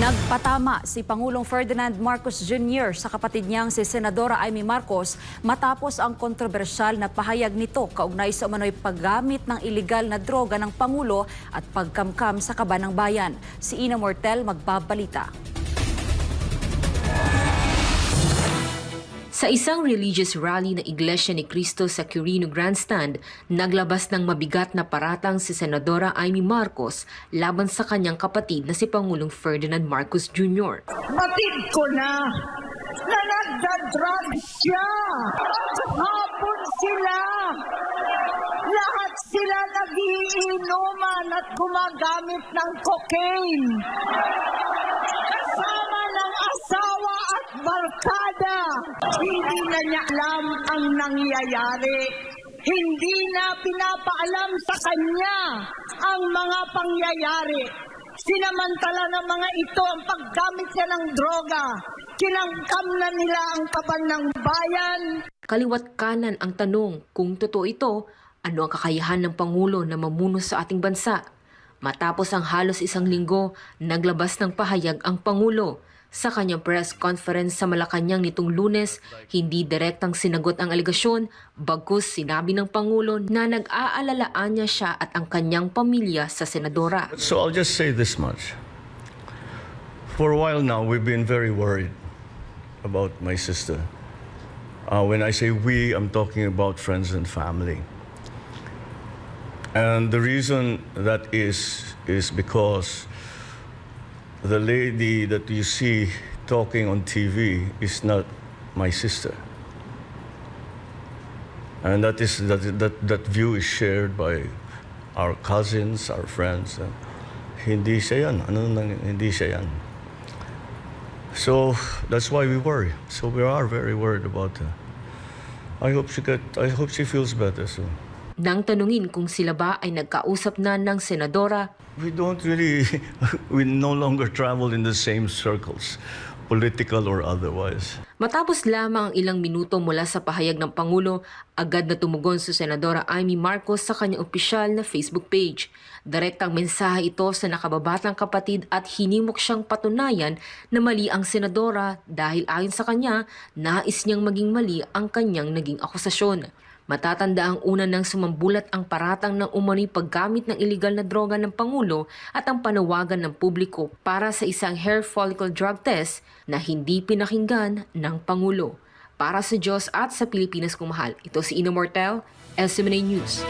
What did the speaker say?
Nagpatama si Pangulong Ferdinand Marcos Jr. sa kapatid niyang si Senadora Amy Marcos matapos ang kontrobersyal na pahayag nito kaugnay sa umano'y paggamit ng iligal na droga ng Pangulo at pagkamkam sa kaba ng bayan. Si Ina Mortel magbabalita. Sa isang religious rally na Iglesia ni Cristo sa Quirino Grandstand, naglabas ng mabigat na paratang si Senadora Amy Marcos laban sa kanyang kapatid na si Pangulong Ferdinand Marcos Jr. Batid ko na na nagda-drug siya. Hapon sila. Lahat sila nagiinuman at gumagamit ng cocaine. Barkada. Hindi na niya alam ang nangyayari. Hindi na pinapaalam sa kanya ang mga pangyayari. Sinamantala ng mga ito ang paggamit niya ng droga. Kinangkam na nila ang kaban ng bayan. Kaliwat kanan ang tanong kung totoo ito, ano ang kakayahan ng Pangulo na mamuno sa ating bansa? Matapos ang halos isang linggo, naglabas ng pahayag ang Pangulo. Sa kanyang press conference sa Malacanang nitong lunes, hindi direktang sinagot ang aligasyon, bagkus sinabi ng Pangulo na nag-aalalaan niya siya at ang kanyang pamilya sa senadora. So I'll just say this much. For a while now, we've been very worried about my sister. Uh, when I say we, I'm talking about friends and family. And the reason that is, is because the lady that you see talking on TV is not my sister. And that is that that that view is shared by our cousins, our friends. Hindi siya yan. Ano nang hindi siya yan. So that's why we worry. So we are very worried about her. I hope she get. I hope she feels better soon. Nang tanungin kung sila ba ay nagkausap na ng senadora, We don't really. We no longer travel in the same circles, political or otherwise. Matapos lamang ang ilang minuto mula sa pahayag ng Pangulo, agad na tumugon si Senadora Amy Marcos sa kanyang opisyal na Facebook page. Direktang mensahe ito sa nakababatang kapatid at hinimok siyang patunayan na mali ang senadora dahil ayon sa kanya, nais niyang maging mali ang kanyang naging akusasyon. Matatanda ang una nang sumambulat ang paratang ng umano'y paggamit ng iligal na droga ng Pangulo at ang panawagan ng publiko para sa isang hair follicle drug test na hindi pinakinggan ng Pangulo. Para sa Diyos at sa Pilipinas kung mahal, ito si Ina Mortel, SMNA News.